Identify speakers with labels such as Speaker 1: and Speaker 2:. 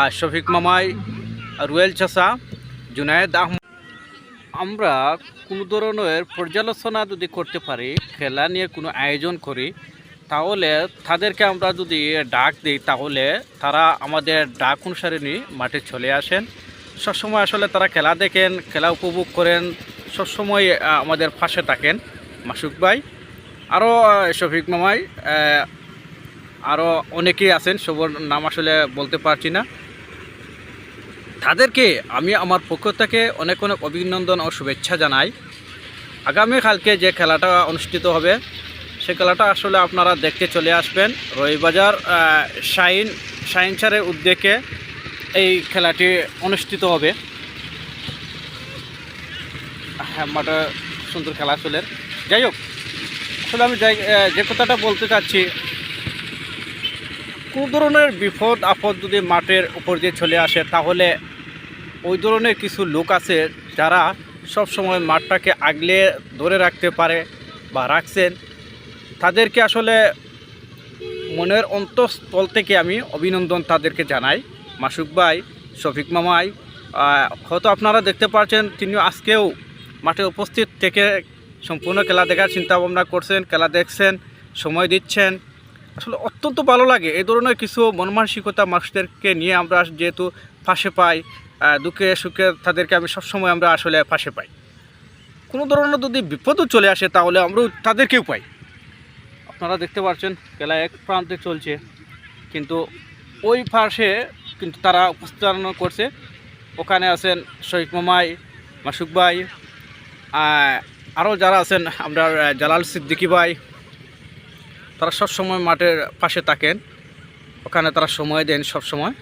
Speaker 1: আর শফিক মামাই রুয়েল চাষা জুনায়েদ আহমদ। আমরা কোনো ধরনের পর্যালোচনা যদি করতে পারি, খেলা নিয়ে কোনো আয়োজন করি, তাহলে তাদেরকে আমরা যদি ডাক দিই, তাহলে তারা আমাদের ডাক অনুসারে নিয়ে মাঠে চলে আসেন। সবসময় আসলে তারা খেলা দেখেন, খেলা উপভোগ করেন, সবসময় আমাদের পাশে থাকেন মাসুক ভাই। আরও শফিক মামাই আরও অনেকেই আছেন, সবার নাম আসলে বলতে পারছি না। তাদেরকে আমি আমার পক্ষ থেকে অনেক অনেক অভিনন্দন ও শুভেচ্ছা জানাই। আগামীকালকে যে খেলাটা অনুষ্ঠিত হবে, সে খেলাটা আসলে আপনারা দেখতে চলে আসবেন। রবিবাজার শাইন শাইন স্যারের উদ্যোগে এই খেলাটি অনুষ্ঠিত হবে। হ্যাঁ মাঠে সুন্দর খেলা আসলে। যাই হোক, আসলে আমি যে কথাটা বলতে চাচ্ছি কোনো ধরনের বিপদ আপদ যদি মাঠের উপর দিয়ে চলে আসে, তাহলে ওই ধরনের কিছু লোক আছে যারা সব সময় মাঠটাকে আগলে ধরে রাখতে পারে বা রাখছেন। তাদেরকে আসলে মনের অন্তঃস্থল থেকে আমি অভিনন্দন তাদেরকে জানাই। মাসুক ভাই, শফিক মামাই হয়তো আপনারা দেখতে পাচ্ছেন তিনি আজকেও মাঠে উপস্থিত থেকে সম্পূর্ণ খেলা দেখার চিন্তা ভাবনা করছেন, খেলা দেখছেন, সময় দিচ্ছেন। আসলে অত্যন্ত ভালো লাগে। এই ধরনের কিছু মনমানসিকতা মানুষদেরকে নিয়ে আমরা যেহেতু পাশে পাই দুঃখে সুখে তাদেরকে আমি সবসময় আমরা আসলে পাশে পাই। কোনো ধরনের যদি বিপদও চলে আসে তাহলে আমরাও তাদেরকেও পাই। আপনারা দেখতে পাচ্ছেন খেলা এক প্রান্তে চলছে। কিন্তু ওই পাশে কিন্তু তারা উপস্থাপন করছে। ওখানে আছেন শহীদ মামাই, মাসুক ভাই আরও যারা আছেন, আমরা জালাল সিদ্দিকি ভাই তারা সব সময় মাঠের পাশে থাকেন। ওখানে তারা সময় দেন সব সময়